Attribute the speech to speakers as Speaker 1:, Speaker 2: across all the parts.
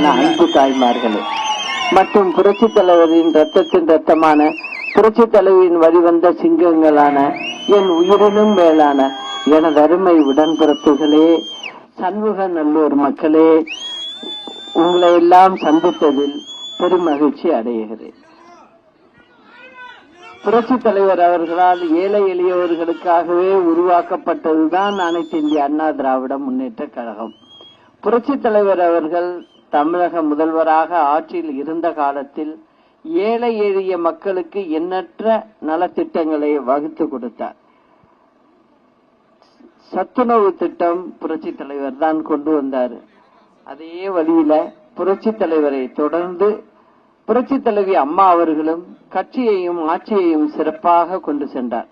Speaker 1: மேலான அன்பு தாய்மார்களே. மற்றும் புரட்சி தலைவரின் ரத்தத்தின் ரத்தமான புரட்சி தலைவியின் வழிவந்த சிங்கங்களான என் உயிரினும் மேலான எனது அருமை உடன்பிறப்புகளே சண்முக நல்லூர் மக்களே உங்களை எல்லாம் சந்தித்ததில் பெருமகிழ்ச்சி அடைகிறேன். புரட்சி தலைவர் அவர்களால் ஏழை எளியவர்களுக்காகவே உருவாக்கப்பட்டதுதான் அனைத்து இந்திய அண்ணா திராவிட முன்னேற்ற கழகம். புரட்சி தலைவர் அவர்கள் தமிழக முதல்வராக ஆட்சியில் இருந்த காலத்தில் ஏழை எளிய மக்களுக்கு எண்ணற்ற நலத்திட்டங்களை வகுத்து கொடுத்தார். சத்துணவு திட்டம் புரட்சி தலைவர் தான் கொண்டு வந்தார். அதே வழியில புரட்சி தலைவரை தொடர்ந்து புரட்சி தலைவி அம்மா அவர்களும் கட்சியையும் ஆட்சியையும் சிறப்பாக கொண்டு சென்றார்.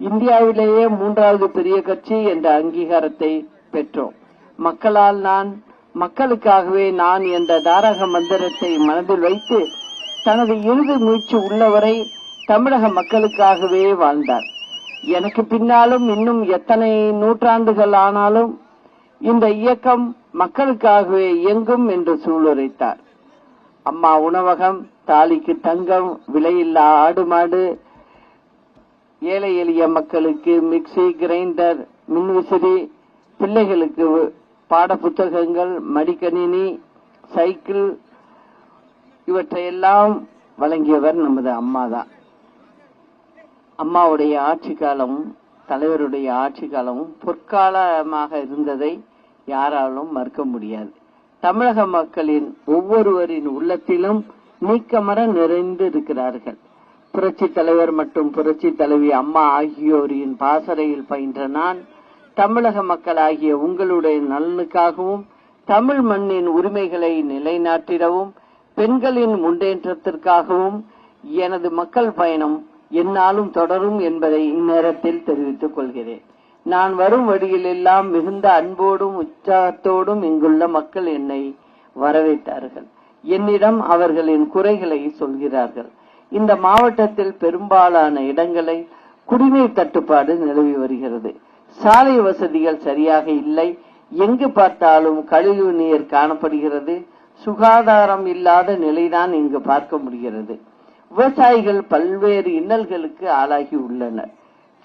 Speaker 1: இந்தியாவிலேயே மூன்றாவது பெரிய கட்சி என்ற அங்கீகாரத்தை பெற்றோம். மக்களால் நான் மக்களுக்காகவே நான் என்ற தாரக மந்திரத்தை மனதில் வைத்து தனது இறுதி மூச்சு உள்ளவரை தமிழக மக்களுக்காகவே வாழ்ந்தார். எனக்கு பின்னாலும் இன்னும் எத்தனை நூற்றாண்டுகள் ஆனாலும் இந்த இயக்கம் மக்களுக்காகவே இயங்கும் என்று சூளுரைத்தார். அம்மா உணவகம் தாலிக்கு தங்கம் விலையில்லா ஆடு மாடு ஏழை எளிய மக்களுக்கு மிக்சி கிரைண்டர் மின்விசிறி பிள்ளைகளுக்கு பாட புத்தகங்கள் மடிக்கணினி சைக்கிள் இவற்றையெல்லாம் வழங்கியவர் நமது அம்மா தான் அம்மாவுடைய ஆட்சி காலமும் தலைவருடைய ஆட்சி காலமும் பொற்காலமாக இருந்ததை யாராலும் மறுக்க முடியாது. தமிழக மக்களின் ஒவ்வொருவரின் உள்ளத்திலும் நீக்கமர நிறைந்து இருக்கிறார்கள். புரட்சி தலைவர் மற்றும் புரட்சி தலைவி அம்மா ஆகியோரின் பாசறையில் பயின்ற நான் தமிழக மக்களாகிய உங்களுடைய நலனுக்காகவும் தமிழ் மண்ணின் உரிமைகளை நிலைநாட்டிடவும் பெண்களின் முன்னேற்றத்திற்காகவும் எனது மக்கள் பயணம் என்னாலும் தொடரும் என்பதை இந்நேரத்தில் தெரிவித்துக் கொள்கிறேன். நான் வரும் வழியில் எல்லாம் மிகுந்த அன்போடும் உற்சாகத்தோடும் இங்குள்ள மக்கள் என்னை வரவேற்றார்கள். என்னிடம் அவர்களின் குறைகளை சொல்கிறார்கள். இந்த மாவட்டத்தில் பெரும்பாலான இடங்களை குடிநீர் தட்டுப்பாடு நிலவி வருகிறது. சாலை வசதிகள் சரியாக இல்லை. எங்கு பார்த்தாலும் கழிவு நீர் காணப்படுகிறது. சுகாதாரம் இல்லாத நிலைதான் இங்கு பார்க்க முடிகிறது. விவசாயிகள் பல்வேறு இன்னல்களுக்கு ஆளாகி உள்ளனர்.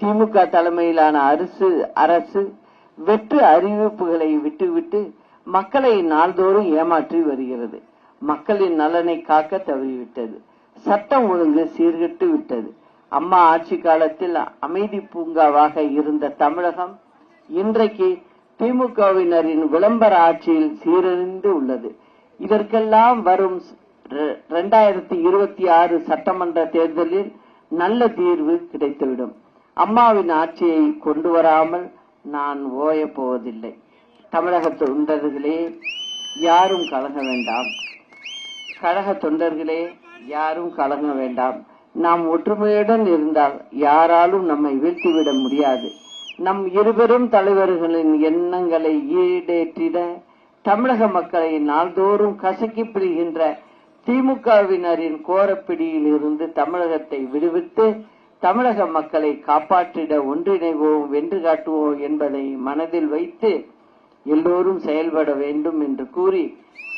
Speaker 1: திமுக தலைமையிலான அரசு அரசு வெற்று அறிவிப்புகளை விட்டுவிட்டு மக்களை நாள்தோறும் ஏமாற்றி வருகிறது. மக்களின் நலனை காக்க தவறிவிட்டது. சட்டம் ஒழுங்கு சீர்கட்டு விட்டது அம்மா ஆட்சி காலத்தில் அமைதி பூங்காவாக இருந்த தமிழகம் இன்றைக்கு திமுகவினரின் விளம்பர ஆட்சியில் சீரழிந்து உள்ளது. இதற்கெல்லாம் வரும் இரண்டாயிரத்தி இருபத்தி ஆறு சட்டமன்ற தேர்தலில் நல்ல தீர்வு கிடைத்துவிடும். அம்மாவின் ஆட்சியை கொண்டு வராமல் நான் ஓயப் போவதில்லை. தமிழக தொண்டர்களே யாரும் கலங்க வேண்டாம். கழக தொண்டர்களே யாரும் கலங்க வேண்டாம். நாம் ஒற்றுமையுடன் இருந்தால் யாராலும் நம்மை வீழ்த்திவிட முடியாது. நம் இருவரும் தலைவர்களின் எண்ணங்களை ஈடேற்றிட தமிழக மக்களை நாள்தோறும் கசக்கி பிடிகின்ற திமுகவினரின் கோரப்பிடியில் இருந்து தமிழகத்தை விடுவித்து தமிழக மக்களை காப்பாற்றிட ஒன்றிணைவோம் வென்று காட்டுவோம் என்பதை மனதில் வைத்து எல்லோரும் செயல்பட வேண்டும் என்று கூறி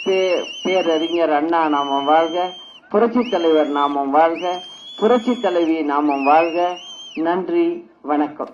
Speaker 1: பே- பேரறிஞர் அண்ணா நாமம் வாழ்க புரட்சி தலைவர் நாமம் வாழ்க புரட்சி தலைவி நாமம் வாழ்க. நன்றி வணக்கம்.